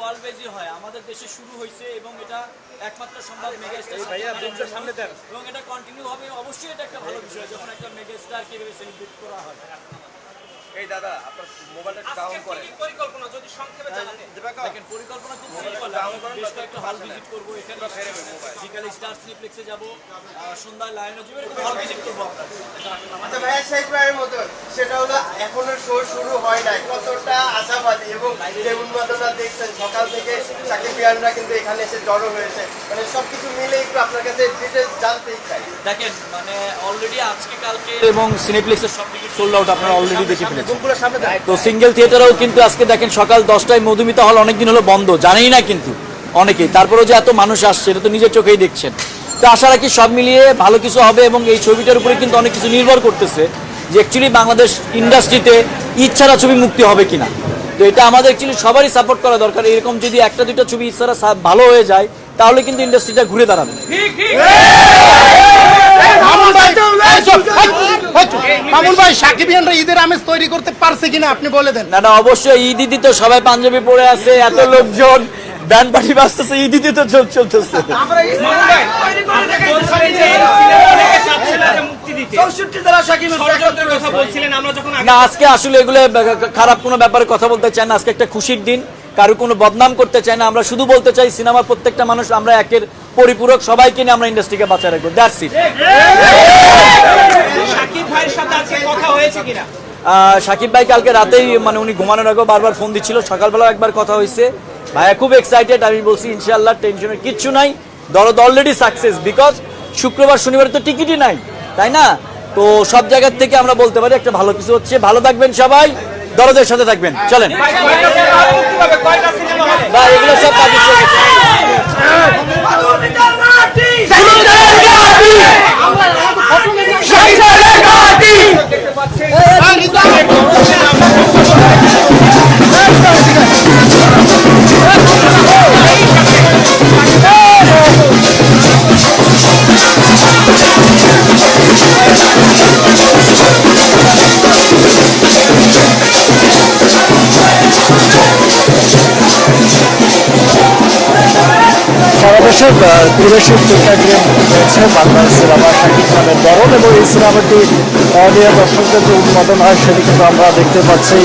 World ওয়াইজই হয়। আমাদের দেশে শুরু হয়েছে এবং এটা একমাত্র সম্ভব মেগা স্টার সামনে দেন। এবং এটা কন্টিনিউ হবে। অবশ্যই এটা একটা ভালো বিষয় যখন একটা মেগা স্টার কীভাবে সেলিব্রেট করা হয়। এই দাদা আপনার মোবাইলটা ডাউন করেন পরিকল্পনা যদি সংক্ষেপে জানাতেন দেখেন পরিকল্পনা খুব সিম্পল বেশ কয়েকটা হল ভিজিট করব এখানে। বিকালে স্টার সিনেপ্লেক্সে যাব। সন্ধ্যায় লায়নো হল ভিজিট করব আমরা। আচ্ছা ভাইয়া শেষবারের মতো। সেটা হলো এখনও শো শুরু হয় নাই। কতটা আশাবাদী এবং যে উন্মাদনা দেখছেন? সকাল থেকে সাকিব ইয়ানরা কিন্তু এখানে এসে জড়ো হয়েছে। মানে সবকিছু মিলে একটু আপনার কাছে ডিটেলস জানতেই চাই। দেখেন মানে অলরেডি আজকে কালকে এবং সিনেপ্লেক্সের সব টিকিট সোল্ড আউট আপনারা অলরেডি দেখে তো সিঙ্গেল থিয়েটারও কিন্তু আজকে দেখেন সকাল দশটায় মধুমিতা হল অনেকদিন হলো বন্ধ। জানেই না কিন্তু অনেকেই। তারপরেও যে এত মানুষ আসছে এটা তো নিজের চোখেই দেখছেন। তো আশা রাখি সব মিলিয়ে ভালো কিছু হবে এবং এই ছবিটার উপরে কিন্তু অনেক কিছু নির্ভর করতেছে যে অ্যাকচুয়ালি বাংলাদেশ ইন্ডাস্ট্রিতে ইচ্ছারা ছবি মুক্তি হবে কিনা। তো এটা আমাদের অ্যাকচুয়ালি সবারই সাপোর্ট করা দরকার। এরকম যদি একটা দুইটা ছবি ইচ্ছারা ভালো হয়ে যায় তাহলে কিন্তু ইন্ডাস্ট্রিটা ঘুরে দাঁড়াবে। মামুন ভাই সাকিবিয়ানরা ঈদের আমেজ তৈরি করতে পারছে কিনা আপনি বলে দেন। না না অবশ্যই ঈদ ঈদি তো সবাই পাঞ্জাবি পরে আছে এত লোকজন ব্যান্ড পার্টি বাজতেছে ঈদ তো চল- চলতেছে। না আজকে আসলে এগুলো খারাপ কোনো ব্যাপারে কথা বলতে চাই না। আজকে একটা খুশির দিন। কারও কোনো বদনাম করতে চাই না। আমরা শুধু বলতে চাই সিনেমার প্রত্যেকটা মানুষ আমরা একের পরিপূরক সবাইকে নিয়ে আমরা ইন্ডাস্ট্রিকে বাঁচায় রাখব। দ্যাটস ইট সাকিব ভাইয়ের সাথে আজকে কথা হয়েছে কিনা? সাকিব ভাই কালকে রাতেই মানে উনি ঘুমানোর আগেও বারবার ফোন দিচ্ছিল। সকালবেলাও একবার কথা হয়েছে। ভাইয়া খুব এক্সাইটেড আমি বলছি ইনশাল্লাহ টেনশনের কিচ্ছু নাই। দরদ অলরেডি সাকসেস বিকজ শুক্রবার শনিবার তো টিকিটই নাই তাই না? তো সব জায়গার থেকে আমরা বলতে পারি একটা ভালো কিছু হচ্ছে। ভালো থাকবেন সবাই দরদের সাথে থাকবেন। চলেন। দেশের পরিবেশিক প্রেক্ষাগৃহে রয়েছে বাংলা সিনেমা শাকিব খানের বরণ এবং এই সিনেমাটি অডিয়া দর্শকদের যে উৎপাদন হয়, সেটি কিন্তু আমরা দেখতে পাচ্ছি।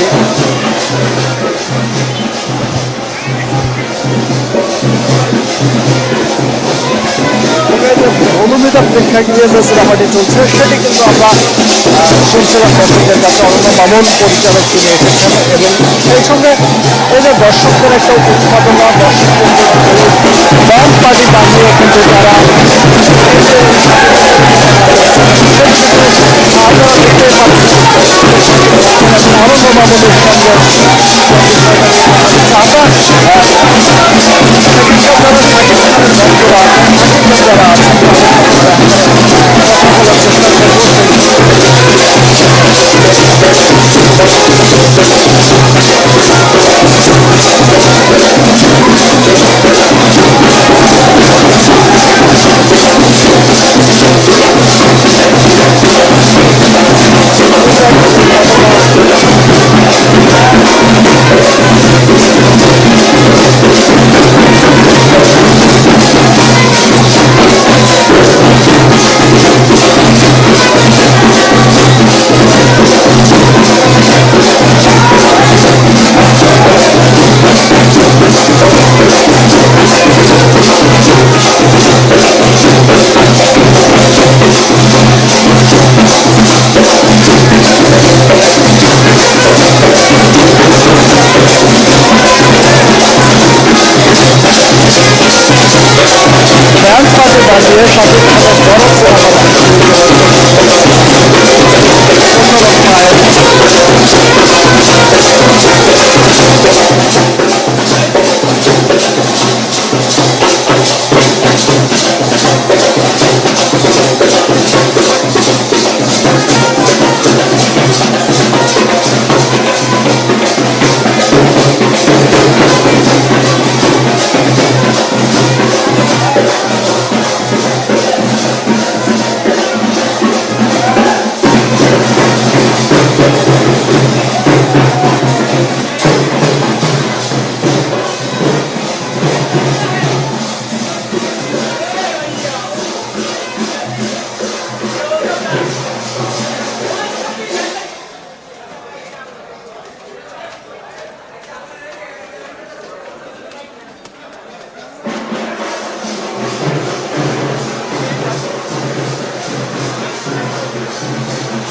অনুমিত প্রেক্ষাগৃহে যে সিনেমাটি চলছে সেটি কিন্তু আমরা শুনছিলাম দর্শকদের কাছে অনন্য বামন পরিচালক তিনি এসেছেন এবং সেই সঙ্গে এই যে দর্শকদের একটা উৎপাদনা দর্শকদের বাম পার্টি বানিয়ে কিন্তু তারা আনন্দ মামনের সঙ্গে চাপা যারা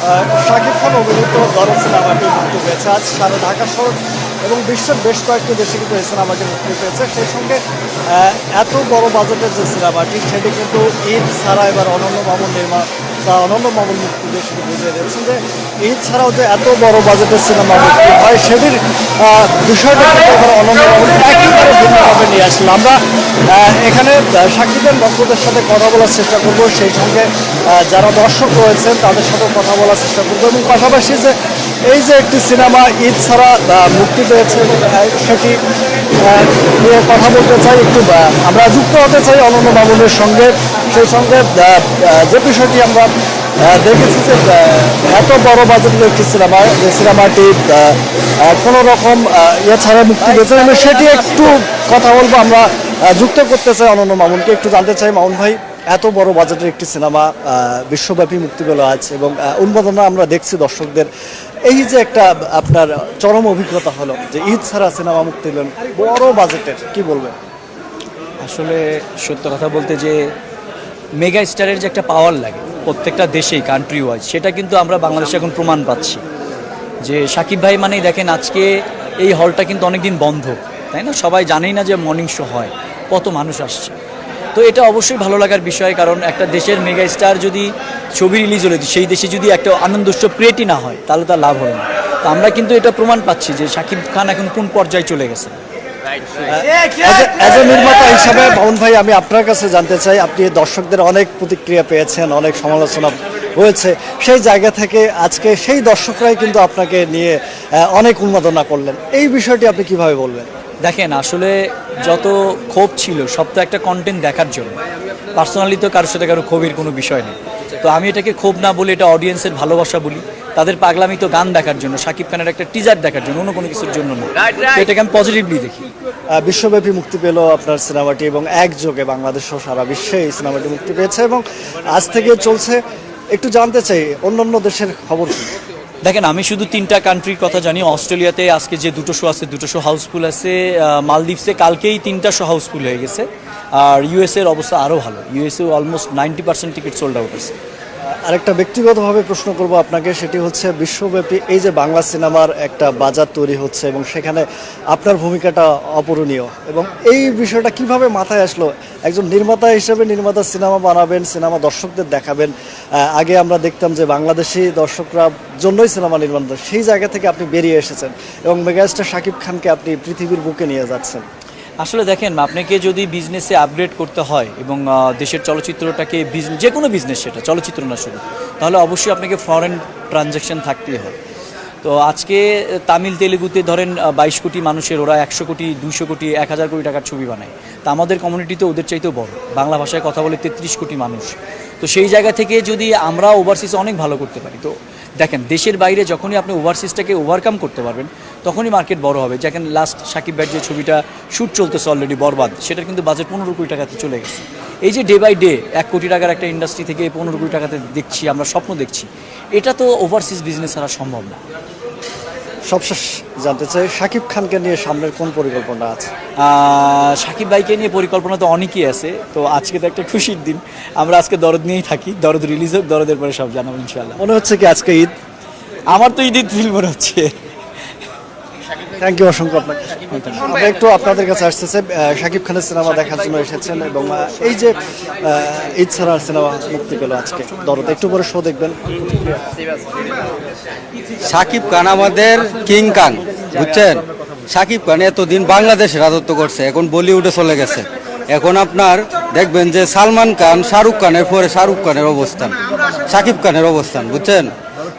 অরণ্য মামুনের অভিনীত দরদ সিনেমাটি মুক্তি পেয়েছে। আজ সারা ঢাকা শহর এবং বিশ্বের বেশ কয়েকটি দেশে কিন্তু এই সিনেমাটি মুক্তি পেয়েছে। সেই সঙ্গে এত বড় বাজেটের যে সিনেমাটি, সেটি কিন্তু ঈদ ছাড়া এবার অনন্য মামুন নির্মাণ বা অনন্য মামুন মুক্তি সেটি বুঝিয়ে দিয়েছেন যে, ঈদ ছাড়াও যে এত বড় বাজেটের সিনেমা মুক্তি হয়, সেটির বিষয়টা কিন্তু এবার অনন্য মামুন একেবারে ভিন্নভাবে নিয়ে আসলো আমরা এখানে সাকিবের ভক্তদের সাথে কথা বলার চেষ্টা করব। সেই সঙ্গে যারা দর্শক রয়েছেন, তাদের সাথেও কথা বলার চেষ্টা করব। এবং পাশাপাশি যে, এই যে একটি সিনেমা ঈদ ছাড়া মুক্তি পেয়েছে সেটি নিয়ে কথা বলতে চাই। একটু আমরা যুক্ত হতে চাই অনন্য মামুনের সঙ্গে। সেই সঙ্গে যে বিষয়টি আমরা দেখেছি যে এত বড় বাজেটের একটি সিনেমা, যে সিনেমাটি কোনো রকম ইয়ে ছাড়া মুক্তি পেয়েছে এবং সেটি একটু কথা বলব, আমরা যুক্ত করতে চাই অনন্য মামুনকে। একটু জানতে চাই, মামুন ভাই, এত বড় বাজেটের একটি সিনেমা বিশ্বব্যাপী মুক্তি পেল আজ এবং উন্মাদনা আমরা দেখছি দর্শকদের, এই যে একটা, আপনার চরম অভিজ্ঞতা হলো যে ঈদ ছাড়া সিনেমা মুক্তি পেলেন, বড় বাজেটের, কি বলবেন? আসলে সত্য কথা বলতে যে মেগা স্টারের যে একটা পাওয়ার লাগে প্রত্যেকটা দেশেই কান্ট্রি ওয়াইজ সেটা কিন্তু আমরা বাংলাদেশে এখন প্রমাণ পাচ্ছি। যে সাকিব ভাই মানেই দেখেন আজকে এই হলটা কিন্তু অনেকদিন বন্ধ তাই না? সবাই জানেই না যে মর্নিং শো হয় কত মানুষ আসছে। তো এটা অবশ্যই ভালো লাগার বিষয় কারণ একটা দেশের মেগা স্টার যদি ছবি রিলিজ হলে সেই দেশে যদি একটা আনন্দষ্ট ক্রিয়েটই না হয় তাহলে তার লাভ হবে না। তো আমরা কিন্তু এটা প্রমাণ পাচ্ছি যে সাকিব খান এখন কোন পর্যায়ে চলে গেছে। অ্যাজ এ নির্মাতা হিসাবে ভাই আমি আপনার কাছে জানতে চাই আপনি দর্শকদের অনেক প্রতিক্রিয়া পেয়েছেন অনেক সমালোচনা হয়েছে সেই জায়গা থেকে আজকে সেই দর্শকরাই কিন্তু আপনাকে নিয়ে অনেক উন্মাদনা করলেন। এই বিষয়টি আপনি কীভাবে বলবেন? দেখেন আসলে যত ক্ষোভ ছিল সব তো একটা কন্টেন্ট দেখার জন্য। পার্সোনালি তো কারোর সাথে কারও ক্ষোভের কোনো বিষয় নেই। তো আমি এটাকে ক্ষোভ না বলি এটা অডিয়েন্সের ভালোবাসা বলি। তাদের পাগলামি তো গান দেখার জন্য সাকিব খানের একটা টিজার দেখার জন্য অন্য কোনো কিছুর জন্য না। এটাকে আমি পজিটিভলি দেখি। বিশ্বব্যাপী মুক্তি পেল আপনার সিনেমাটি এবং একযোগে বাংলাদেশ সহ সারা বিশ্বে এই সিনেমাটি মুক্তি পেয়েছে এবং আজ থেকে চলছে একটু জানতে চাই অন্য অন্য দেশের খবর কি? দেখেন, আমি শুধু তিনটা কান্ট্রির কথা জানি। অস্ট্রেলিয়াতে আজকে যে দুটো শো আছে, দুটো শো হাউসফুল আছে মালদ্বীপসে কালকেই তিনটা শো হাউসফুল হয়ে গেছে। আর ইউএসের অবস্থা আরও ভালো। USA almost ninety percent ticket sold out আছে। আরেকটা ব্যক্তিগতভাবে প্রশ্ন করব আপনাকে, সেটি হচ্ছে বিশ্বব্যাপী এই যে বাংলা সিনেমার একটা বাজার তৈরি হচ্ছে এবং সেখানে আপনার ভূমিকাটা অপূরণীয় এবং এই বিষয়টা কীভাবে মাথায় আসলো? একজন নির্মাতা হিসেবে নির্মাতা সিনেমা বানাবেন, সিনেমা দর্শকদের দেখাবেন। আগে আমরা দেখতাম যে বাংলাদেশি দর্শকরা জন্যই সিনেমা নির্মাণ সেই জায়গা থেকে আপনি বেরিয়ে এসেছেন এবং মেগাস্টার শাকিব খানকে আপনি পৃথিবীর বুকে নিয়ে যাচ্ছেন। আসলে দেখেন, আপনাকে যদি বিজনেসে আপগ্রেড করতে হয় এবং দেশের চলচ্চিত্রটাকে যে কোনো বিজনেস সেটা, চলচ্চিত্র না শুধু, তাহলে অবশ্যই আপনাকে ফরেন ট্রানজ্যাকশন থাকতেই হয় তো আজকে তামিল, তেলেগুতে ধরেন বাইশ কোটি মানুষের, ওরা একশো কোটি দুশো কোটি, এক হাজার কোটি টাকার ছবি বানায়। তা আমাদের কমিউনিটিতে ওদের চাইতেও বড়। বাংলা ভাষায় কথা বলে তেত্রিশ কোটি মানুষ। তো সেই জায়গা থেকে যদি আমরা ওভারসিজে অনেক ভালো করতে পারি। তো দেখেন, দেশের বাইরে যখনই আপনি ওভারসিজটাকে ওভারকাম করতে পারবেন, তখনই মার্কেট বড় হবে। যেখানে লাস্ট সাকিব ব্যাট যে ছবিটা শ্যুট চলতেছে অলরেডি বরবাদ, সেটার কিন্তু বাজেট পনেরো কোটি টাকাতে চলে গেছে। এই যে ডে বাই ডে এক কোটি টাকার একটা ইন্ডাস্ট্রি থেকে পনেরো কোটি টাকাতে দেখছি, আমরা স্বপ্ন দেখছি। এটা তো ওভারসিজ বিজনেস ছাড়া সম্ভব না। সবশেষ জানতে চাই শাকিব খানকে নিয়ে সামনের কোন পরিকল্পনা আছে? সাকিব ভাইকে নিয়ে পরিকল্পনা তো অনেকই আছে তো আজকে তো একটা খুশির দিন। আমরা আজকে দরদ নিয়েই থাকি দরদ রিলিজ হোক দরদের পরে সব জানাব ইনশাল্লাহ মনে হচ্ছে কি আজকে ঈদ? আমার তো ঈদ ঈদ ফিল মনে হচ্ছে। থ্যাংক ইউ অসংখ্য আপনাকে। আমরা একটু আপনাদের কাছে আসতেছে শাকিব খানের সিনেমা দেখার জন্য এসেছেন এবং এই যে ঈদ ছাড়ার সিনেমা মুক্তি পেল আজকে দরদ একটু পরে শো দেখবেন। সাকিব খান আমাদের কিং খান বুঝছেন? সাকিব খান এতদিন বাংলাদেশে রাজত্ব করছে এখন বলিউডে চলে গেছে। এখন আপনার দেখবেন যে সালমান খান শাহরুখ খানের পরে শাহরুখ খানের অবস্থান সাকিব খানের অবস্থান বুঝছেন?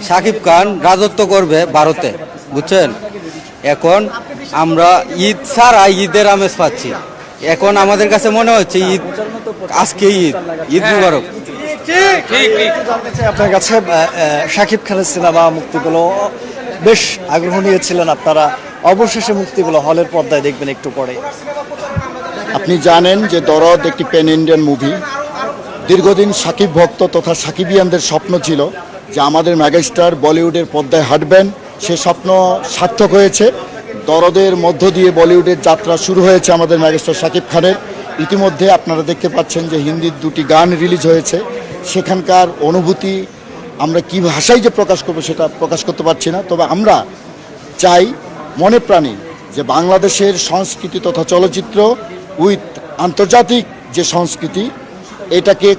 সাকিব খান রাজত্ব করবে ভারতে বুঝছেন? এখন আমরা ঈদ ছাড়া ঈদের আমেজ পাচ্ছি। এখন আমাদের কাছে মনে হচ্ছে ঈদ আজকে ঈদ ঈদ মুবারক। জানতে চাই আপনার কাছে শাকিব খানের সিনেমা মুক্তি পেল বেশ আগ্রহ নিয়েছিলেন আপনারা। অবশেষে মুক্তি পেল হলের পর্দায় দেখবেন একটু পরে। আপনি জানেন যে দরদ একটি প্যান ইন্ডিয়ান মুভি দীর্ঘদিন সাকিব ভক্ত তথা সাকিবিয়ানদের স্বপ্ন ছিল যে আমাদের মেগাস্টার বলিউডের পর্দায় হাঁটবেন। সে স্বপ্ন সার্থক হয়েছে। দরদের মধ্য দিয়ে বলিউডের যাত্রা শুরু হয়েছে আমাদের মেগাস্টার সাকিব খানের। ইতিমধ্যে আপনারা দেখতে পাচ্ছেন যে হিন্দির দুটি গান রিলিজ হয়েছে। সেখানকার অনুভূতি, আমরা কী ভাষায় যে প্রকাশ করব সেটা প্রকাশ করতে পারছি না। তবে আমরা চাই মনে প্রাণে যে বাংলাদেশের সংস্কৃতি তথা চলচ্চিত্র উইথ আন্তর্জাতিক যে সংস্কৃতি, এটাকে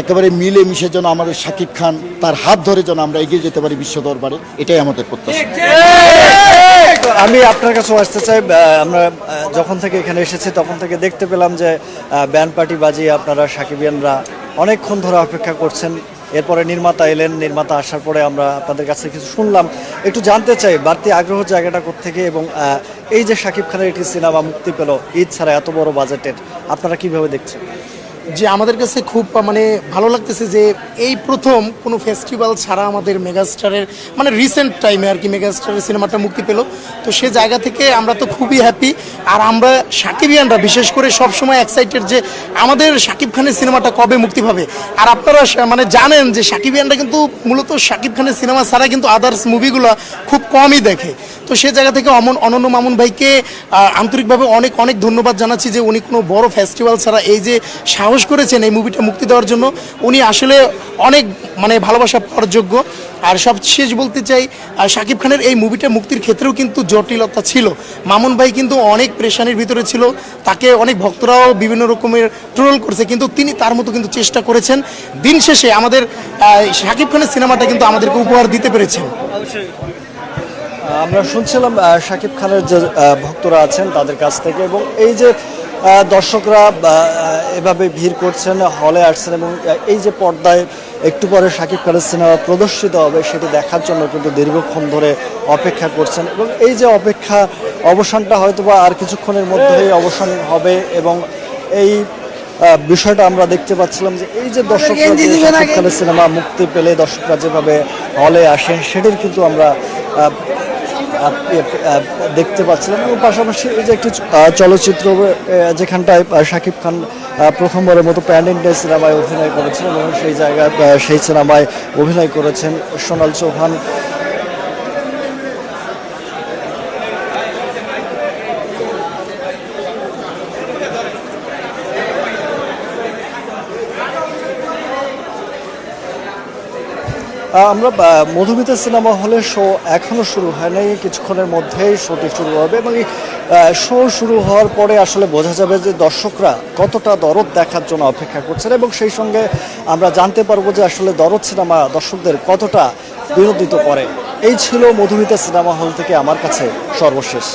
একেবারে মিলে মিশে যেন আমাদের শাকিব খান তার হাত ধরে যেন আমরা এগিয়ে যেতে পারি বিশ্ব দরবারে, এটাই আমাদের প্রত্যাশা। আমি আপনার কাছেও আসতে চাই আমরা যখন থেকে এখানে এসেছি তখন থেকে দেখতে পেলাম যে ব্যান্ড পার্টি বাজিয়ে আপনারা সাকিবিয়ানরা অনেকক্ষণ ধরে অপেক্ষা করছেন। এরপরে নির্মাতা এলেন, নির্মাতা আসার পরে আমরা আপনাদের কাছে কিছু শুনলাম। একটু জানতে চাই, বাড়তি আগ্রহ জায়গাটা থেকে এবং এই যে শাকিব খানের একটি সিনেমা মুক্তি পেল ঈদ ছাড়া এত বড় বাজেটের, আপনারা কীভাবে দেখছেন? যে আমাদের কাছে খুব মানে ভালো লাগতেছে যে এই প্রথম কোনো ফেস্টিভ্যাল ছাড়া আমাদের মেগাস্টারের মানে রিসেন্ট টাইমে আর কি মেগাস্টারের সিনেমাটা মুক্তি পেল। তো সে জায়গা থেকে আমরা তো খুবই হ্যাপি আর আমরা সাকিবিয়ানরা বিশেষ করে সব সময় এক্সাইটেড যে আমাদের শাকিব খানের সিনেমাটা কবে মুক্তি পাবে। আর আপনারা মানে জানেন যে সাকিবিয়ানরা কিন্তু মূলত শাকিব খানের সিনেমা ছাড়া কিন্তু আদার্স মুভিগুলো খুব কমই দেখে। তো সে জায়গা থেকে অমন অনন্য মামুন ভাইকে আন্তরিকভাবে অনেক অনেক ধন্যবাদ জানাচ্ছি যে উনি কোনো বড় ফেস্টিভ্যাল ছাড়া এই যে সাহস করেছেন এই মুভিটা মুক্তি দেওয়ার জন্য, উনি আসলে অনেক মানে ভালোবাসা পাওয়ার যোগ্য। আর সবশেষ বলতে চাই শাকিব খানের এই মুভিটা মুক্তির ক্ষেত্রেও কিন্তু জটিলতা ছিল। মামুন ভাই কিন্তু অনেক প্রেশানির ভিতরে ছিল, তাকে অনেক ভক্তরাও বিভিন্ন রকমের ট্রোল করছে, কিন্তু তিনি তার মতো কিন্তু চেষ্টা করেছেন। দিন শেষে আমাদের শাকিব খানের সিনেমাটা কিন্তু আমাদেরকে উপহার দিতে পেরেছেন। আমরা শুনছিলাম শাকিব খানের যে ভক্তরা আছেন তাদের কাছ থেকে এবং এই যে দর্শকরা এভাবে ভিড় করছেন হলে আসছেন এবং এই যে পর্দায় একটু পরে শাকিব খানের সিনেমা প্রদর্শিত হবে সেটি দেখার জন্য কিন্তু দীর্ঘক্ষণ ধরে অপেক্ষা করছেন এবং এই যে অপেক্ষা অবসানটা হয়তো বা আর কিছুক্ষণের মধ্যেই অবসান হবে এবং এই বিষয়টা আমরা দেখতে পাচ্ছিলাম যে এই যে দর্শকরা শাকিব খানের সিনেমা মুক্তি পেলে দর্শকরা যেভাবে হলে আসেন সেটির কিন্তু আমরা দেখতে পাচ্ছিলাম এবং পাশাপাশি এই যে একটি চলচ্চিত্র যেখানটায় শাকিব খান প্রথমবারের মতো প্যান ইন্ডিয়া সিনেমায় অভিনয় করেছিলেন এবং সেই জায়গায় সেই সিনেমায় অভিনয় করেছেন সোনাল চৌহান। আমরা মধুমিতা সিনেমা হলে শো এখনও শুরু হয়নি কিছুক্ষণের মধ্যেই শোটি শুরু হবে এবং শো শুরু হওয়ার পরে আসলে বোঝা যাবে যে দর্শকরা কতটা দরদ দেখার জন্য অপেক্ষা করছেন এবং সেই সঙ্গে আমরা জানতে পারব যে আসলে দরদ সিনেমা দর্শকদের কতটা বিনোদিত করে। এই ছিল মধুমিতা সিনেমা হল থেকে আমার কাছে সর্বশেষ।